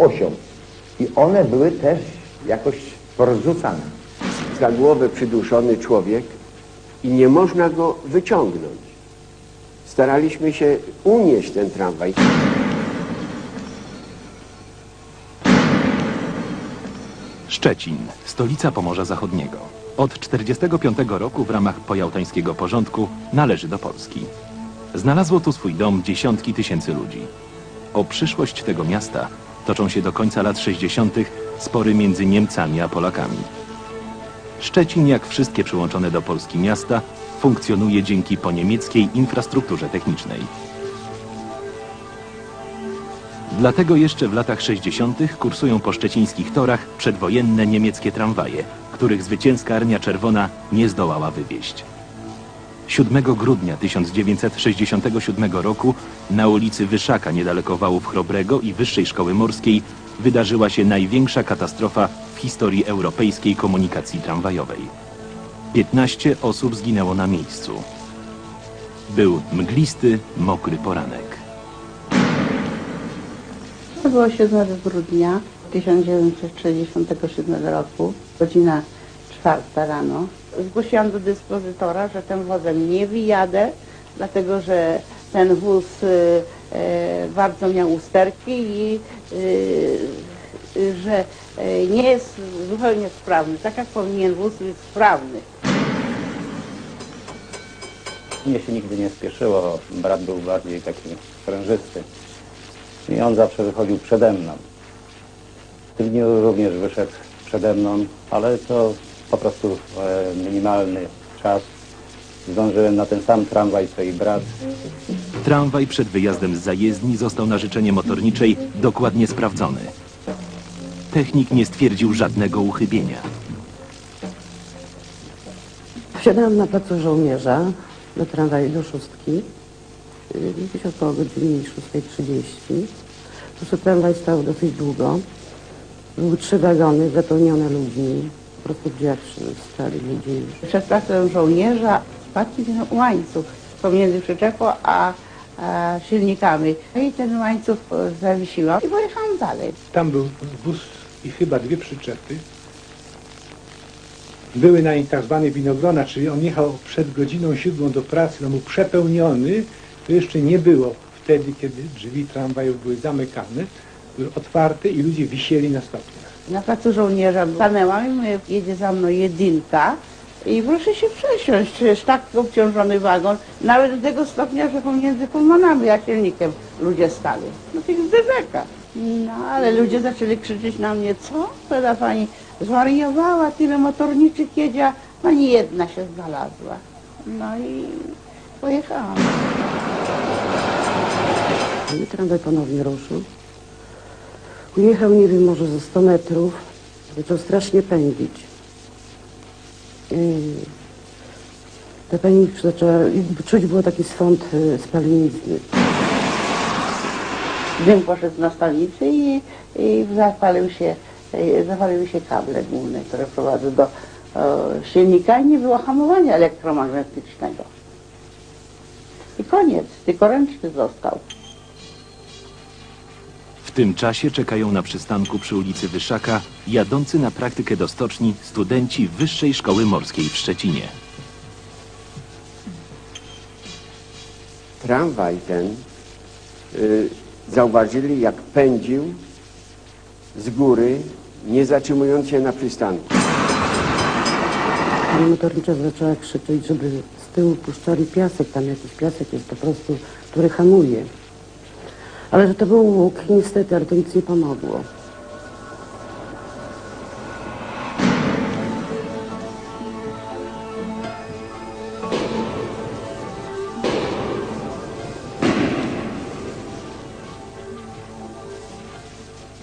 osią. I one były też jakoś porozrzucane. Za głowę przyduszony człowiek i nie można go wyciągnąć. Staraliśmy się unieść ten tramwaj. Szczecin, stolica Pomorza Zachodniego. Od 1945 roku w ramach pojałtańskiego porządku należy do Polski. Znalazło tu swój dom dziesiątki tysięcy ludzi. O przyszłość tego miasta toczą się do końca lat 60. spory między Niemcami a Polakami. Szczecin, jak wszystkie przyłączone do Polski miasta, funkcjonuje dzięki poniemieckiej infrastrukturze technicznej. Dlatego jeszcze w latach 60. kursują po szczecińskich torach przedwojenne niemieckie tramwaje, których zwycięska Armia Czerwona nie zdołała wywieźć. 7 grudnia 1967 roku na ulicy Wyszaka niedaleko Wałów Chrobrego i Wyższej Szkoły Morskiej wydarzyła się największa katastrofa w historii europejskiej komunikacji tramwajowej. 15 osób zginęło na miejscu. Był mglisty, mokry poranek. To było 7 grudnia 1967 roku, godzina czwarta rano. Zgłosiłam do dyspozytora, że tym wozem nie wyjadę, dlatego że ten wóz y, y, bardzo miał usterki i y, y, że y, nie jest zupełnie sprawny, tak jak powinien wóz być sprawny. Mnie się nigdy nie spieszyło. Brat był bardziej taki sprężysty. I on zawsze wychodził przede mną. W tym dniu również wyszedł przede mną, ale to po prostu e, minimalny czas. Zdążyłem na ten sam tramwaj co i brat. Tramwaj przed wyjazdem z zajezdni został na życzenie motorniczej dokładnie sprawdzony. Technik nie stwierdził żadnego uchybienia. Wsiadałam na placu żołnierza do tramwaju do szóstki. y, Gdzieś około godziny 6.30. Proszę, tramwaj stał dosyć długo. Były trzy wagony zapełnione ludźmi. Drzwiach stali ludzie. Przed placem żołnierza spadł ten łańcuch pomiędzy przyczepą a, a silnikami. I ten łańcuch e, zawiesiłam i pojechałam dalej. Tam był wóz i chyba dwie przyczepy. Były na nim tak zwane winogrona, czyli on jechał przed godziną siódmą do pracy, no był przepełniony. To jeszcze nie było wtedy, kiedy drzwi tramwajów były zamykane, były otwarte i ludzie wisieli na stopniach. Na placu żołnierza stanęłam i mówię, jedzie za mną jedynka i proszę się przesiąść, przecież tak obciążony wagon, nawet do tego stopnia, że pomiędzy pulmonami a silnikiem ludzie stali. No tych zderzeka. No ale ludzie zaczęli krzyczeć na mnie, co? Powiada pani, zwariowała, tyle motorniczych jedzie, pani jedna się znalazła. No i pojechałam. Tramwaj ponownie ruszył. Ujechał, nie wiem, może ze 100 metrów. Zaczął strasznie pędzić. Ta pani zaczęła, czuć było taki swąd y, spalenizny. Dym poszedł na stolnicy i, i zapalił się, e, zapaliły się kable główne, które prowadzą do e, silnika i nie było hamowania elektromagnetycznego. I koniec, tylko ręczny został. W tym czasie czekają na przystanku przy ulicy Wyszaka jadący na praktykę do stoczni studenci Wyższej Szkoły Morskiej w Szczecinie. Tramwaj ten y, zauważyli, jak pędził z góry, nie zatrzymując się na przystanku. Pani motornicza zaczęła krzyczeć, żeby z tyłu puszczali piasek, tam jakiś piasek jest po prostu, który hamuje. Ale to był łuk, niestety, ale to nic nie pomogło.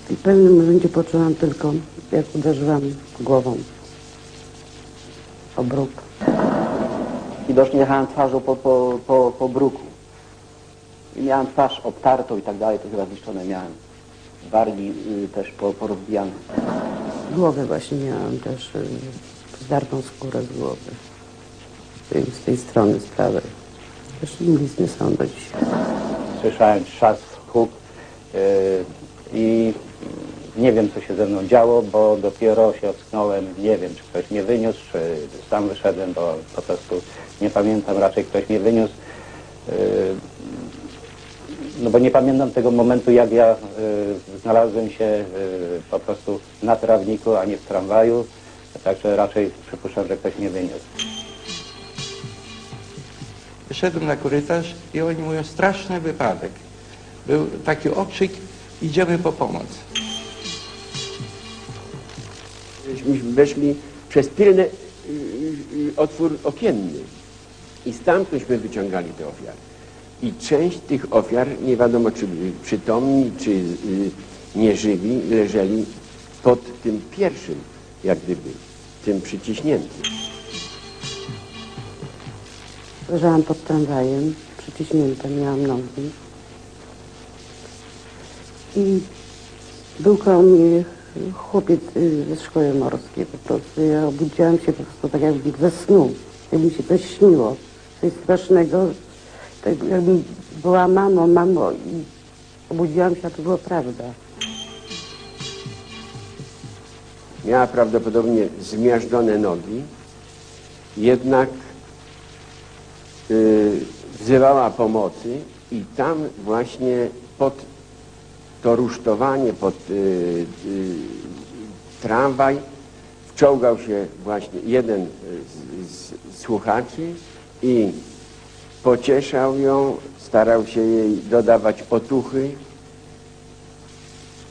W pewnym momencie poczułam tylko, jak uderzyłam głową o bruk. Widocznie jechałem twarzą po, po, po, po bruku. I miałem twarz obtartą i tak dalej, to chyba zniszczone miałem. Wargi y, też po, porozbijane. Głowę właśnie miałam też y, zdartą skórę z głowy. Z tej, z tej strony, z prawej. Też blizny są do dzisiaj. Słyszałem trzask, huk y, i nie wiem, co się ze mną działo, bo dopiero się ocknąłem, nie wiem, czy ktoś mnie wyniósł, czy sam wyszedłem, bo po prostu nie pamiętam, raczej ktoś mnie wyniósł. Yy, No bo nie pamiętam tego momentu, jak ja y, znalazłem się y, po prostu na trawniku, a nie w tramwaju. Także raczej przypuszczam, że ktoś mnie wyniósł. Wyszedłem na korytarz i oni mówią, straszny wypadek. Był taki okrzyk, idziemy po pomoc. Myśmy weszli przez tylny y, y, otwór okienny i stamtądśmy wyciągali te ofiary. I część tych ofiar, nie wiadomo czy przytomni, czy y, nieżywi, leżeli pod tym pierwszym, jak gdyby, tym przyciśniętym. Leżałam pod tramwajem, przyciśnięta, miałam nogi. I był koło mnie chłopiec y, ze szkoły morskiej po prostu. Ja obudziłam się po prostu tak jakby ze snu, jakby mi się to śniło. Coś strasznego, tak jakbym była mamą, mamo i obudziłam się, a to była prawda. Miała prawdopodobnie zmiażdżone nogi, jednak y, wzywała pomocy i tam właśnie pod to rusztowanie, pod y, y, tramwaj wczołgał się właśnie jeden z, z słuchaczy i pocieszał ją, starał się jej dodawać otuchy,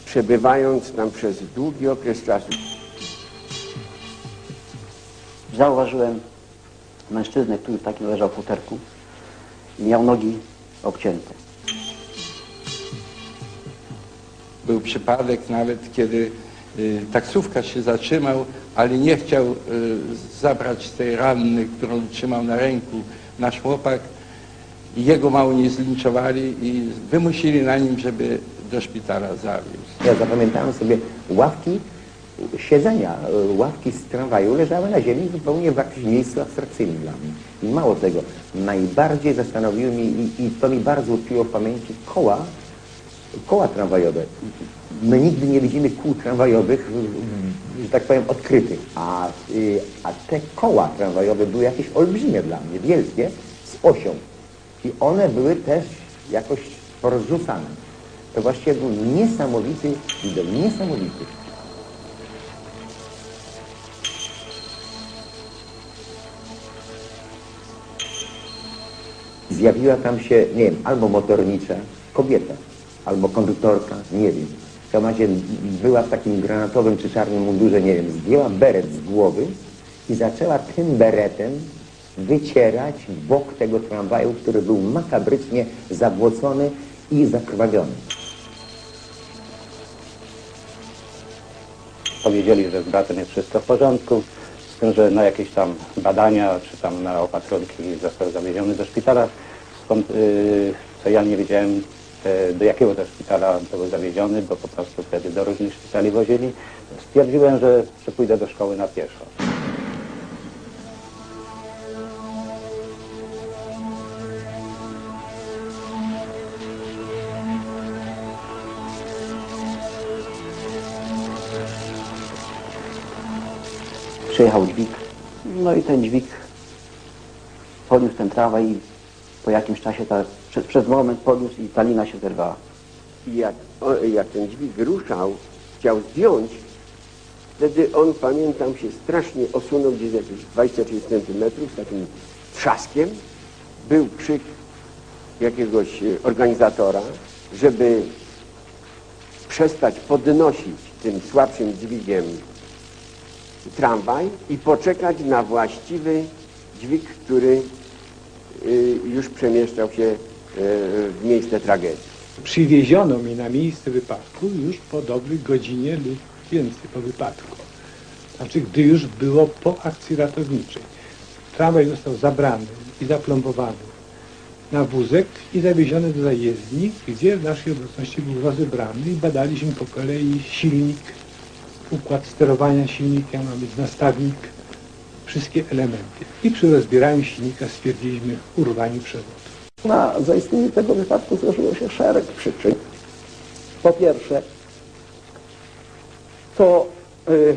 przebywając tam przez długi okres czasu. Zauważyłem mężczyznę, który taki leżał w futerku i miał nogi obcięte. Był przypadek nawet, kiedy y, taksówkarz się zatrzymał, ale nie chciał y, zabrać tej ranny, którą trzymał na ręku nasz chłopak. Jego mało nie zlinczowali i wymusili na nim, żeby do szpitala zawiózł. Ja zapamiętałem sobie ławki siedzenia, ławki z tramwaju leżały na ziemi zupełnie w jakimś miejscu abstrakcyjnym dla mnie. I mało tego, najbardziej zastanowiły mnie i, i to mi bardzo utkwiło w pamięci koła, koła tramwajowe. My nigdy nie widzimy kół tramwajowych, że tak powiem, odkrytych, a, y, a te koła tramwajowe były jakieś olbrzymie dla mnie, wielkie, z osią. I one były też jakoś porozrzucane. To właściwie był niesamowity widok, niesamowity. Zjawiła tam się, nie wiem, albo motornicza kobieta, albo konduktorka, nie wiem. W każdym razie była w takim granatowym czy czarnym mundurze, nie wiem, zdjęła beret z głowy i zaczęła tym beretem wycierać bok tego tramwaju, który był makabrycznie zabłocony i zakrwawiony. Powiedzieli, że z bratem jest wszystko w porządku, z tym, że na jakieś tam badania czy tam na opatrunki został zawieziony do szpitala, skąd, y, co ja nie wiedziałem, y, do jakiego to szpitala był zawieziony, bo po prostu wtedy do różnych szpitali wozili. Stwierdziłem, że, że pójdę do szkoły na pieszo. Przyjechał dźwig, no i ten dźwig podniósł ten tramwaj i po jakimś czasie, ta, przez, przez moment podniósł i ta lina się zerwała. I jak, o, jak ten dźwig ruszał, chciał zdjąć, wtedy on, pamiętam, się strasznie osunął gdzieś jakieś 20-30 centymetrów z takim trzaskiem. Był krzyk jakiegoś e, organizatora, żeby przestać podnosić tym słabszym dźwigiem tramwaj i poczekać na właściwy dźwig, który y, już przemieszczał się y, w miejsce tragedii. Przywieziono mnie na miejsce wypadku już po dobrej godzinie lub więcej po wypadku. Znaczy, gdy już było po akcji ratowniczej. Tramwaj został zabrany i zaplombowany na wózek i zawieziony do zajezdni, gdzie w naszej obecności był rozebrany i badaliśmy po kolei silnik, układ sterowania silnikiem, ma być nastawnik, wszystkie elementy. I przy rozbieraniu silnika stwierdziliśmy urwanie przewodu. Na zaistnienie tego wypadku złożyło się szereg przyczyn. Po pierwsze, to y,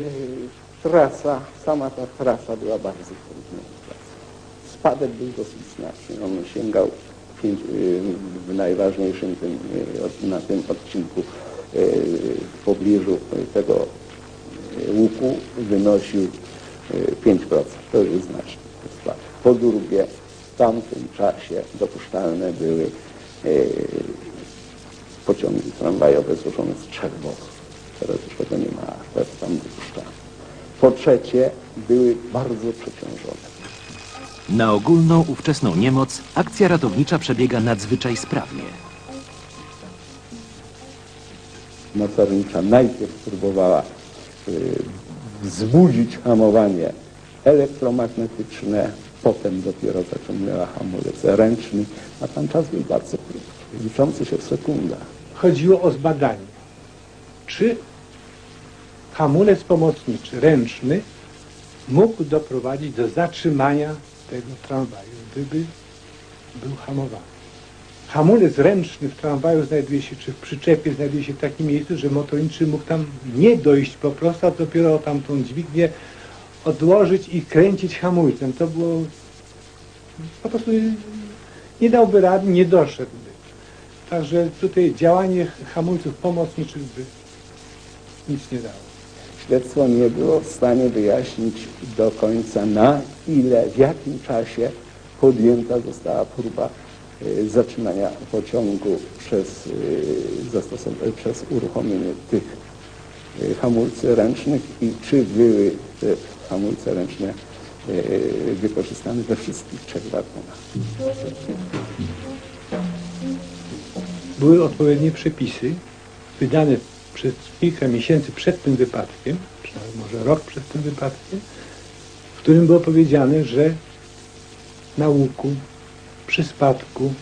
trasa, sama ta trasa była bardzo trudna. Spadek był dosyć znaczny. On sięgał pięć, y, w najważniejszym tym, y, od- na tym odcinku y, w pobliżu tego łuku wynosił y, 5%. To już jest znaczny spadek. Po drugie, w tamtym czasie dopuszczalne były y, pociągi tramwajowe złożone z trzech wozów. Teraz już tego nie ma, teraz tam dopuszczalne. Po trzecie, były bardzo przeciążone. Na ogólną ówczesną niemoc akcja ratownicza przebiega nadzwyczaj sprawnie. motornicza najpierw próbowała wzbudzić hamowanie elektromagnetyczne, potem dopiero zaciągnęła hamulec ręczny, a tam czas był bardzo krótki, liczący się w sekundach. Chodziło o zbadanie, czy hamulec pomocniczy, ręczny, mógł doprowadzić do zatrzymania tego tramwaju, gdyby był hamowany. Hamulec ręczny w tramwaju znajduje się, czy w przyczepie znajduje się w takim miejscu, że motorniczy mógł tam nie dojść po prostu, a dopiero tamtą dźwignię odłożyć i kręcić hamulcem. To było po prostu nie dałby rady, nie doszedłby. Także tutaj działanie hamulców pomocniczych by nic nie dało. Śledztwo nie było w stanie wyjaśnić do końca na ile, w jakim czasie podjęta została próba zatrzymania pociągu przez, zastosow- y, przez uruchomienie tych hamulcy ręcznych i czy były te hamulce ręczne wykorzystane we wszystkich trzech wagonach. Były odpowiednie przepisy wydane przez kilka miesięcy przed tym wypadkiem, czy może rok przed tym wypadkiem, w którym było powiedziane, że na łuku przy spadku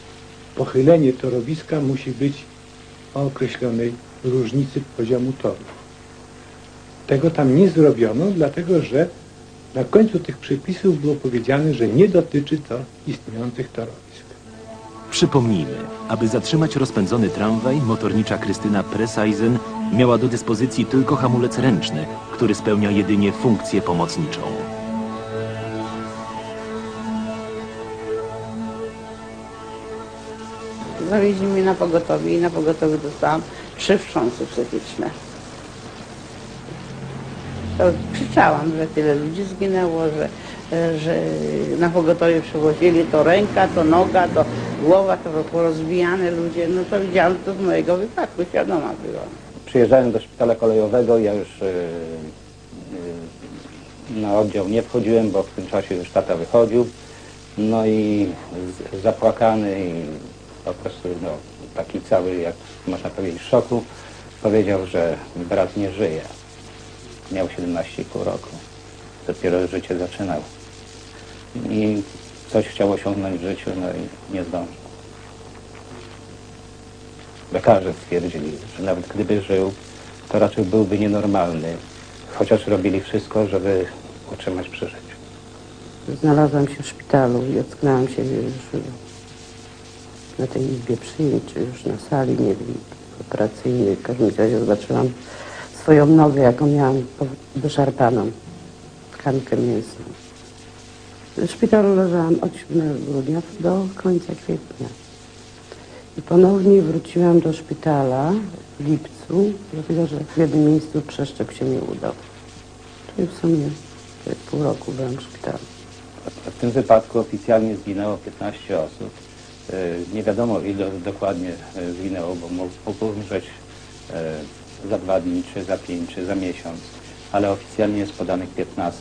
pochylenie torowiska musi być o określonej różnicy poziomu toru. Tego tam nie zrobiono, dlatego że na końcu tych przepisów było powiedziane, że nie dotyczy to istniejących torowisk. Przypomnijmy, aby zatrzymać rozpędzony tramwaj, motornicza Krystyna Preseisen miała do dyspozycji tylko hamulec ręczny, który spełnia jedynie funkcję pomocniczą. Zawieźli mnie na pogotowie i na pogotowie dostałam trzy wstrząsy psychiczne. To krzyczałam, że tyle ludzi zginęło, że, że na pogotowie przywozili to ręka, to noga, to głowa, to porozbijane ludzie. No to widziałam to z mojego wypadku, świadoma byłam. Przyjeżdżałem do szpitala kolejowego, ja już y, y, na oddział nie wchodziłem, bo w tym czasie już tata wychodził. No i zapłakany i po prostu no, taki cały, jak można powiedzieć, w szoku, powiedział, że brat nie żyje. Miał 17,5 roku. Dopiero życie zaczynał. I coś chciał osiągnąć w życiu, no i nie zdążył. Lekarze stwierdzili, że nawet gdyby żył, to raczej byłby nienormalny, chociaż robili wszystko, żeby utrzymać przy życiu. Znalazłam się w szpitalu i ocknęłam się już na tej izbie przyjęć, już na sali, nie wiem, operacyjnej. W każdym razie zobaczyłam swoją nogę, jaką miałam wyszarpaną, tkankę mięsną. W szpitalu leżałam od 7 grudnia do końca kwietnia. I ponownie wróciłam do szpitala w lipcu, dlatego że w jednym miejscu przeszczep się nie udał. Czyli w sumie pół roku byłam w szpitalu. W tym wypadku oficjalnie zginęło 15 osób. Y, Nie wiadomo ile dokładnie y, zginęło, bo mógł umrzeć y, za dwa dni, czy za pięć, czy za miesiąc, ale oficjalnie jest podanych 15.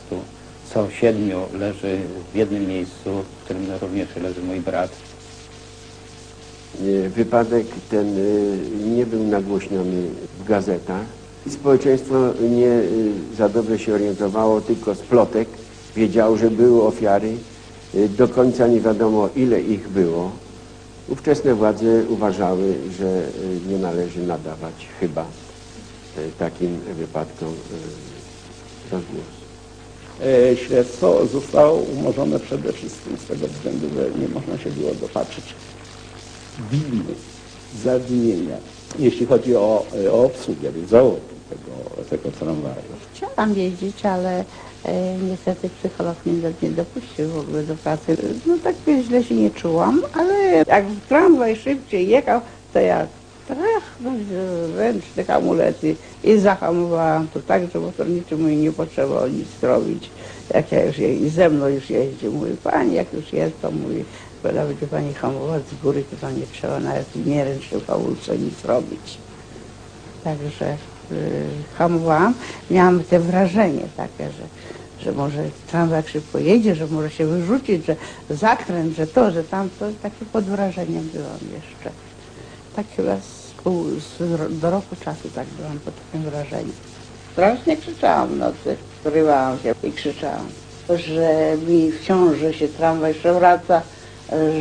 Co siedmiu leży w jednym miejscu, w którym również leży mój brat. Wypadek ten nie był nagłośniony w gazetach. Społeczeństwo nie za dobrze się orientowało, tylko z plotek wiedziało, że były ofiary. Do końca nie wiadomo, ile ich było. Ówczesne władze uważały, że y, nie należy nadawać chyba y, takim wypadkom y, rozgłosu. E, Śledztwo zostało umorzone przede wszystkim z tego względu, że nie można się było dopatrzyć winy, zawinienia, jeśli chodzi o, o obsługę, załogi tego tego tramwaju? Chciałam jeździć, ale niestety psycholog mnie do- nie dopuścił w ogóle do pracy. No tak źle się nie czułam, ale jak tramwaj szybciej jechał, to ja trachnąć ręczne hamulety i zahamowałam to tak, że motorniczy mój nie potrzebował nic zrobić. Jak ja już je, i ze mną już jeździł, mówi pani, jak już jest, to mówi, byle będzie pani hamować z góry, to tam nie trzeba nawet nie ręcznym hamulcem nic robić. Także y, hamowałam. Miałam te wrażenie takie, że, że może tramwaj jak szybko jedzie, że może się wyrzucić, że zakręt, że to, że tamto. Takie pod wrażeniem byłam jeszcze. Tak chyba z pół, z, do roku czasu tak byłam pod takim wrażeniem. Strasznie krzyczałam w nocy, zrywałam się i krzyczałam, że mi w ciąży się tramwaj przewraca,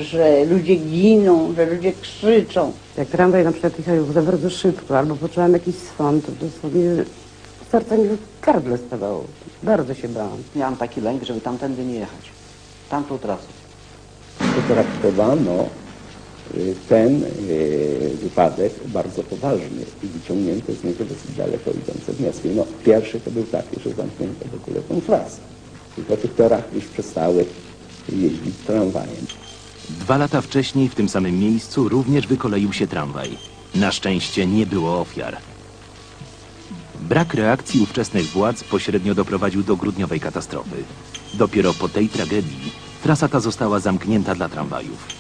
że ludzie giną, że ludzie krzyczą. Jak tramwaj na przykład jechał za bardzo szybko, albo poczułam jakiś swąd, to dosłownie serce mi w gardle stawało. Bardzo się bałam. Miałam taki lęk, żeby tamtędy nie jechać. Tamtą trasą. Potraktowano y, ten y, wypadek bardzo poważnie i wyciągnięto z niego dosyć daleko idące wnioski. No, pierwszy to był taki, że zamknięto w ogóle tą trasę. I po tych torach już przestały jeździć tramwajem. Dwa lata wcześniej w tym samym miejscu również wykoleił się tramwaj. Na szczęście nie było ofiar. Brak reakcji ówczesnych władz pośrednio doprowadził do grudniowej katastrofy. Dopiero po tej tragedii trasa ta została zamknięta dla tramwajów.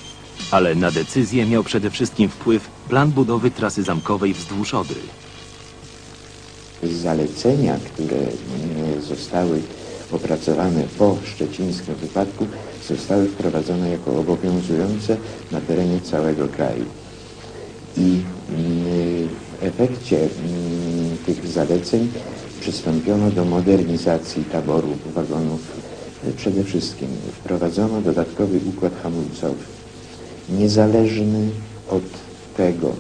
Ale na decyzję miał przede wszystkim wpływ plan budowy trasy zamkowej wzdłuż Odry. zalecenia, które mm, zostały opracowane po szczecińskim wypadku, zostały wprowadzone jako obowiązujące na terenie całego kraju. I mm, efekcie mm, tych zaleceń przystąpiono do modernizacji taboru wagonów. Przede wszystkim wprowadzono dodatkowy układ hamulcowy, niezależny od tego,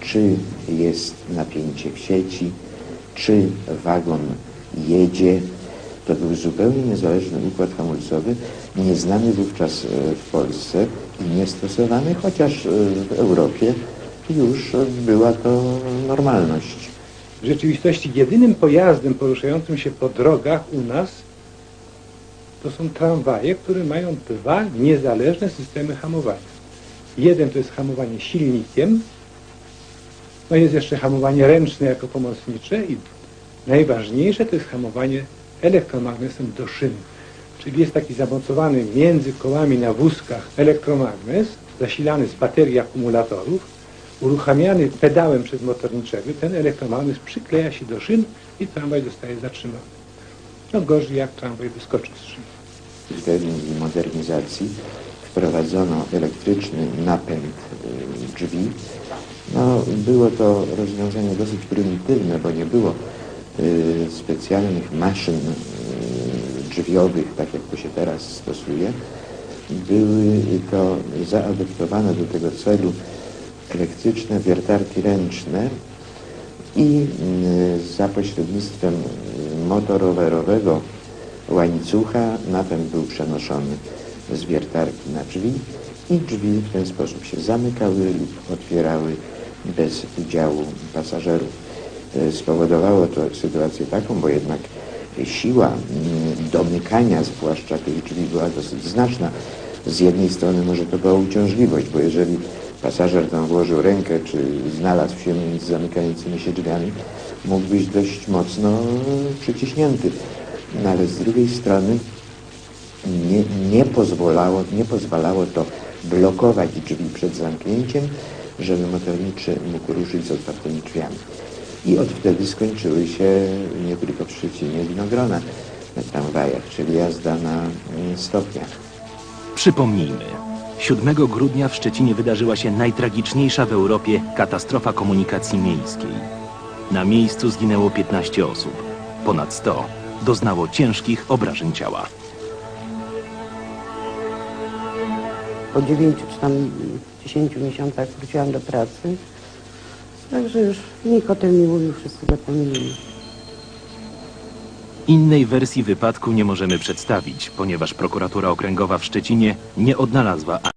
czy jest napięcie w sieci, czy wagon jedzie. To był zupełnie niezależny układ hamulcowy, nieznany wówczas e, w Polsce i niestosowany, chociaż e, w Europie już była to normalność. W rzeczywistości jedynym pojazdem poruszającym się po drogach u nas to są tramwaje, które mają dwa niezależne systemy hamowania. Jeden to jest hamowanie silnikiem, no jest jeszcze hamowanie ręczne jako pomocnicze i najważniejsze to jest hamowanie elektromagnesem do szyn. Czyli jest taki zamocowany między kołami na wózkach elektromagnes, zasilany z baterii akumulatorów, uruchamiany pedałem przez motorniczego, ten elektromagnes przykleja się do szyn i tramwaj zostaje zatrzymany. No gorzej jak tramwaj wyskoczy z szyn. W terminie modernizacji wprowadzono elektryczny napęd y, drzwi. No, było to rozwiązanie dosyć prymitywne, bo nie było y, specjalnych maszyn y, drzwiowych, tak jak to się teraz stosuje. Były to zaadoptowane do tego celu elektryczne wiertarki ręczne i y, za pośrednictwem y, motorowerowego łańcucha napęd był przenoszony z wiertarki na drzwi i drzwi w ten sposób się zamykały lub otwierały bez udziału pasażerów. E, Spowodowało to sytuację taką, bo jednak siła mm, domykania zwłaszcza tych drzwi była dosyć znaczna. Z jednej strony może to była uciążliwość, bo jeżeli pasażer tam włożył rękę, czy znalazł się między zamykającymi się drzwiami, mógł być dość mocno przyciśnięty. No ale z drugiej strony nie, nie, pozwalało, nie pozwalało to blokować drzwi przed zamknięciem, żeby motorniczy mógł ruszyć z otwartymi drzwiami. I od wtedy skończyły się nie tylko w Szczecinie winogrona na tramwajach, czyli jazda na mm, stopniach. Przypomnijmy, 7 grudnia w Szczecinie wydarzyła się najtragiczniejsza w Europie katastrofa komunikacji miejskiej. Na miejscu zginęło 15 osób. Ponad 100 doznało ciężkich obrażeń ciała. Po dziewięciu czy tam dziesięciu miesiącach wróciłam do pracy. Także już nikt o tym nie mówił, wszyscy zapomnieli. Innej wersji wypadku nie możemy przedstawić, ponieważ prokuratura okręgowa w Szczecinie nie odnalazła